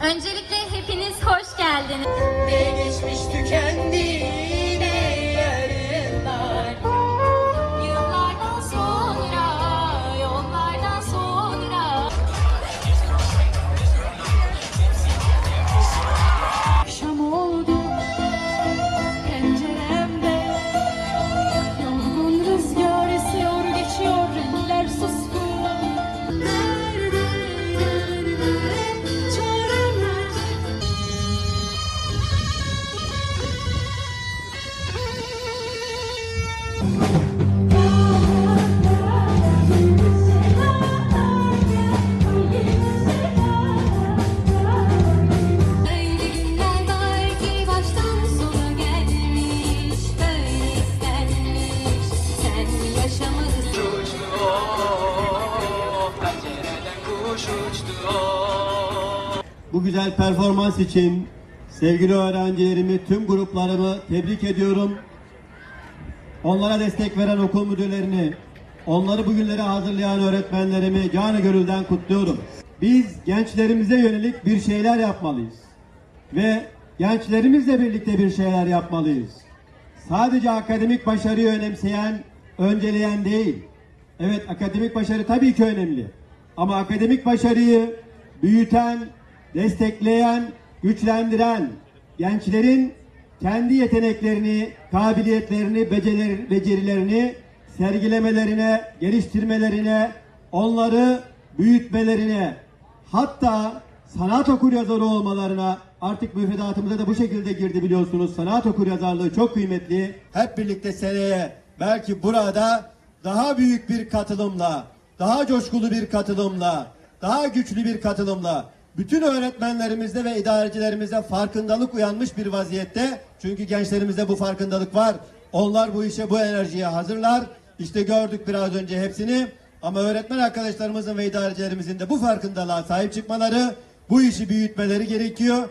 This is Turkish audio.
Öncelikle hepiniz hoş geldiniz. Ne Sen yaşamalısın uçtu o pencereden kuş uçtu o Bu güzel performans için sevgili öğrencilerimi, tüm gruplarımı tebrik ediyorum. Onlara destek veren okul müdürlerini, onları bugünlere hazırlayan öğretmenlerimi canı gönülden kutluyorum. Biz gençlerimize yönelik bir şeyler yapmalıyız. Ve gençlerimizle birlikte bir şeyler yapmalıyız. Sadece akademik başarıyı önemseyen, önceleyen değil. Evet akademik başarı tabii ki önemli. Ama akademik başarıyı büyüten, destekleyen, güçlendiren, gençlerin kendi yeteneklerini, kabiliyetlerini, beceriler- becerilerini sergilemelerine, geliştirmelerine, onları büyütmelerine, hatta sanat okuryazarı olmalarına artık müfredatımıza da bu şekilde girdi biliyorsunuz. Sanat okuryazarlığı çok kıymetli. Hep birlikte seneye belki burada daha büyük bir katılımla, daha coşkulu bir katılımla, daha güçlü bir katılımla bütün öğretmenlerimizde ve idarecilerimizde farkındalık uyanmış bir vaziyette. Çünkü gençlerimizde bu farkındalık var. Onlar bu işe, bu enerjiye hazırlar. İşte gördük biraz önce hepsini. Ama öğretmen arkadaşlarımızın ve idarecilerimizin de bu farkındalığa sahip çıkmaları, bu işi büyütmeleri gerekiyor.